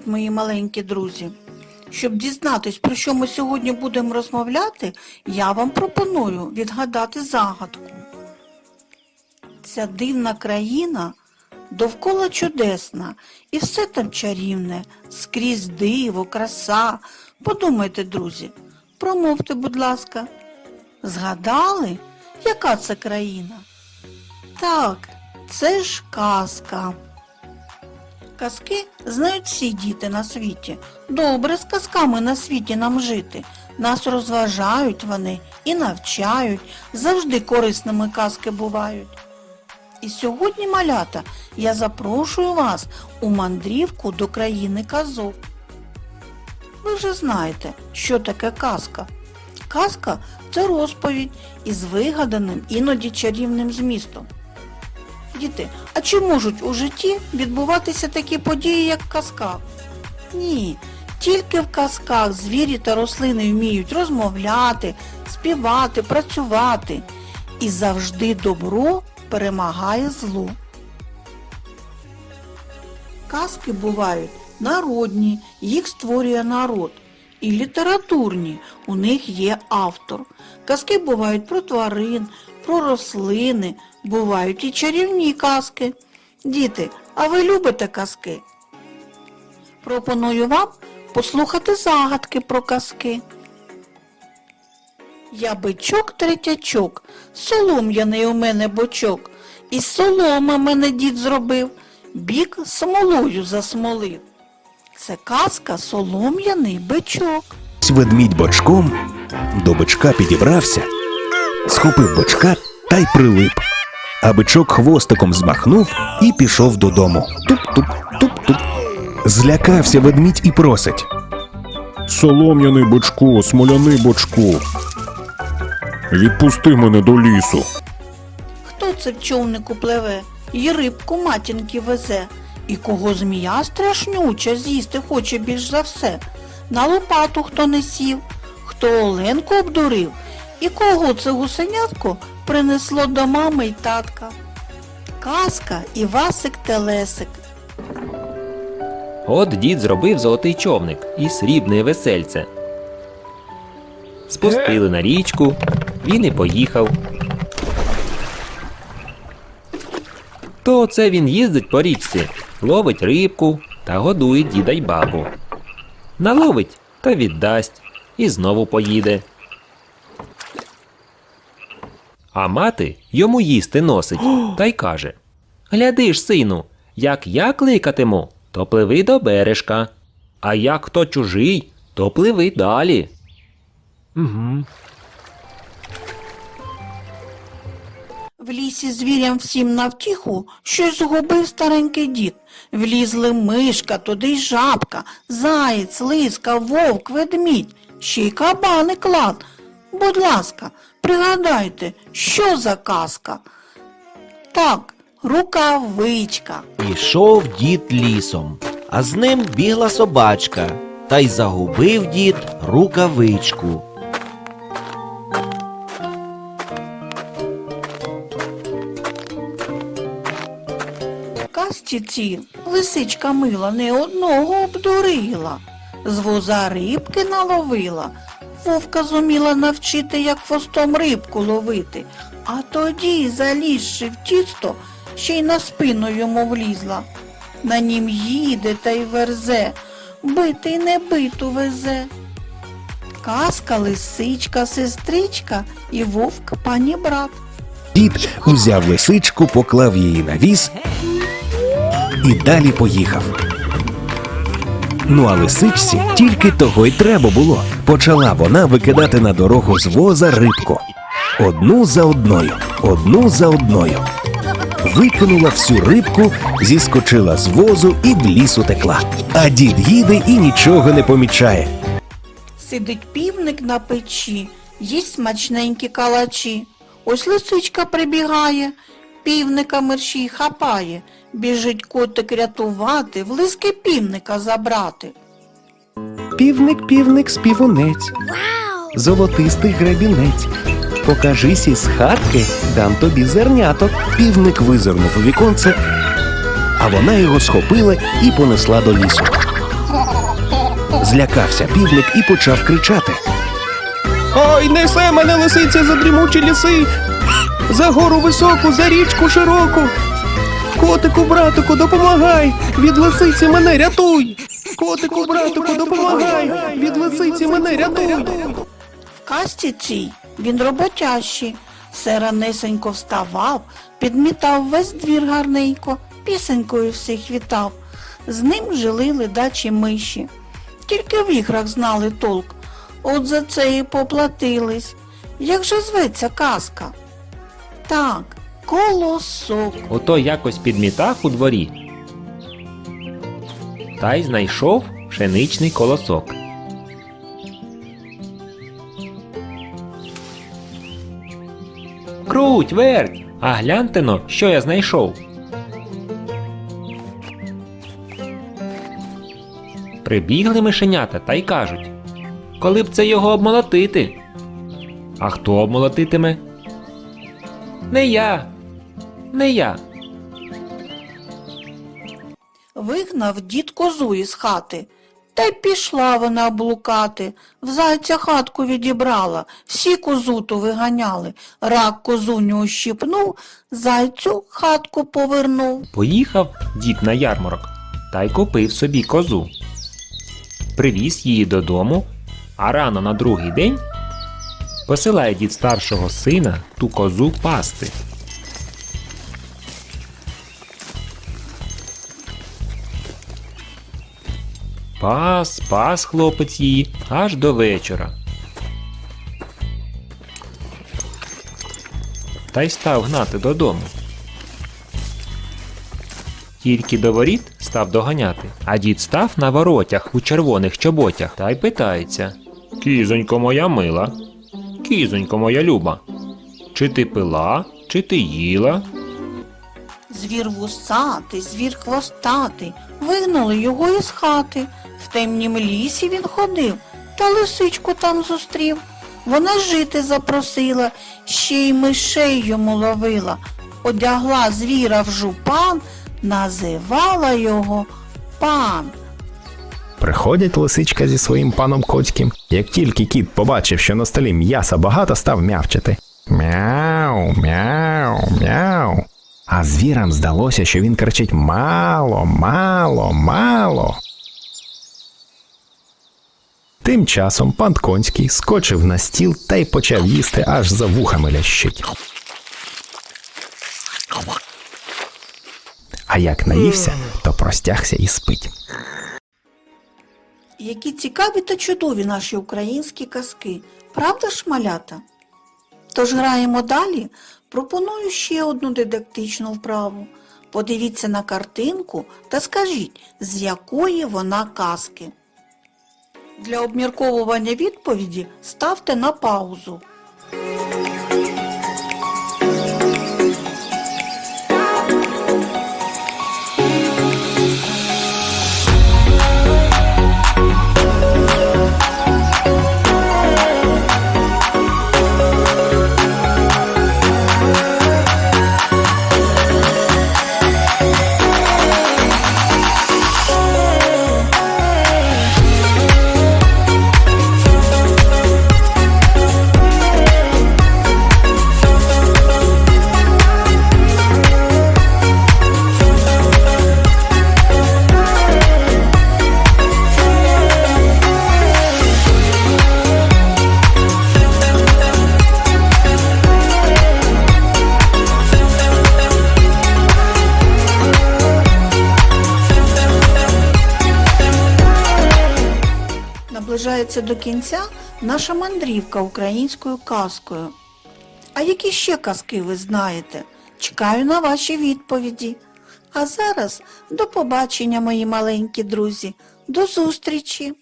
Привіт, мої маленькі друзі! Щоб дізнатись, про що ми сьогодні будемо розмовляти, я вам пропоную відгадати загадку. Ця дивна країна довкола чудесна, і все там чарівне, скрізь диво, краса. Подумайте, друзі, промовте, будь ласка. Згадали, яка це країна? Так, це ж казка. Казки знають всі діти на світі. Добре з казками на світі нам жити. Нас розважають вони і навчають, завжди корисними казки бувають. І сьогодні, малята, я запрошую вас у мандрівку до країни казок. Ви вже знаєте, що таке казка. Казка це розповідь із вигаданим, іноді чарівним змістом. Діти, а чи можуть у житті відбуватися такі події, як в казках? Ні, тільки в казках звірі та рослини вміють розмовляти, співати, працювати. І завжди добро перемагає зло. Казки бувають народні, їх створює народ. І літературні, у них є автор. Казки бувають про тварин, про рослини, бувають і чарівні казки. Діти, а ви любите казки? Пропоную вам послухати загадки про казки. Я бичок третячок, солом'яний у мене бочок, із соломи мене дід зробив, бік смолою засмолив. Це казка солом'яний бичок. Ведмідь бочком до бичка підібрався, схопив бочка та й прилип. А бичок хвостиком змахнув і пішов додому. Туп-туп, туп-туп. Злякався ведмідь і просить. Солом'яний бочку, смоляний бочку. Відпусти мене до лісу. Хто це в човнику пливе, і рибку матінки везе, і кого змія страшнюча з'їсти хоче більш за все. На лопату хто не сів, хто оленку обдурив, і кого це гусенятко принесло до мами й татка. Казка Івасик Телесик. От дід зробив золотий човник і срібне весельце. Спустили на річку, він і поїхав. То це він їздить по річці, ловить рибку та годує діда й бабу. Наловить та віддасть і знову поїде. А мати йому їсти носить та й каже: Гляди ж, сину, як я кликатиму, то пливи до бережка, а як хто чужий, то пливи далі. Угу. В лісі звірям всім навтіху щось згубив старенький дід. Влізли мишка, туди й жабка, заєць, лиска, вовк, ведмідь, ще й кабани клад. Будь ласка, пригадайте, що за казка? Так, рукавичка. Ішов дід лісом, а з ним бігла собачка, та й загубив дід рукавичку. Казці ці лисичка мила не одного обдурила, з воза рибки наловила, вовка зуміла навчити, як хвостом рибку ловити, а тоді, залізши в тісто, ще й на спину йому влізла. На нім їде та й верзе, бити не биту везе. Казка, лисичка, сестричка і вовк пані брат. Дід узяв лисичку, поклав її на віз і далі поїхав. Ну а лисичці тільки того й треба було. Почала вона викидати на дорогу з воза рибку. Одну за одною, одну за одною. Викинула всю рибку, зіскочила з возу і в ліс утекла. А дід їде і нічого не помічає. Сидить півник на печі, їсть смачненькі калачі. Ось лисичка прибігає, півника мерщій хапає, біжить котик рятувати, в лиски півника забрати. Півник, півник, співунець. Золотистий гребінець. Покажись із хатки, дам тобі зерняток. Півник визирнув у віконце, а вона його схопила і понесла до лісу. Злякався півник і почав кричати. Ой, несе мене лисиця за дрімучі ліси, за гору високу, за річку широку. Котику, братику, допомагай, від лисиці мене рятуй. Котику, братику, допомагай, від лисиці мене рятуй. В касті цій він роботящий. Все ранесенько вставав, підмітав весь двір гарненько, пісенькою всіх вітав. З ним жили ледачі миші. Тільки в іграх знали толк. От за це і поплатились. Як же зветься казка? Так, колосок. Ото якось підмітав у дворі. Та й знайшов пшеничний колосок. Круть, верть! А гляньте но, що я знайшов. Прибігли мишенята та й кажуть, коли б це його обмолотити. А хто обмолотитиме? Не я. Не я. Вигнав дід козу із хати. Та й пішла вона блукати. В зайця хатку відібрала, всі козу ту виганяли. Рак козуню ущипнув, зайцю хатку повернув. Поїхав дід на ярмарок та й купив собі козу. Привіз її додому, а рано на другий день посилає дід старшого сина ту козу пасти. Пас, пас хлопець її аж до вечора. Та й став гнати додому. Тільки до воріт став доганяти, а дід став на воротях у червоних чоботях та й питається: Кізонько моя мила, кізонько моя люба, чи ти пила, чи ти їла? Звір вусатий, звір хвостатий, вигнали його із хати. В темнім лісі він ходив, та лисичку там зустрів. Вона жити запросила, ще й мишей йому ловила. Одягла звіра в жупан, називала його пан. Приходять лисичка зі своїм паном Коцьким. Як тільки кіт побачив, що на столі м'яса багато, став м'явчати. Мяу, мяу, мяу. А звірам здалося, що він кричить мало, мало, мало. Тим часом пан Конський скочив на стіл та й почав їсти аж за вухами лящить. А як наївся, то простягся і спить. Які цікаві та чудові наші українські казки, правда ж, малята? Тож граємо далі. Пропоную ще одну дидактичну вправу. Подивіться на картинку та скажіть, з якої вона казки. Для обмірковування відповіді ставте на паузу. Наближається до кінця наша мандрівка українською казкою. А які ще казки ви знаєте? Чекаю на ваші відповіді. А зараз до побачення, мої маленькі друзі. До зустрічі!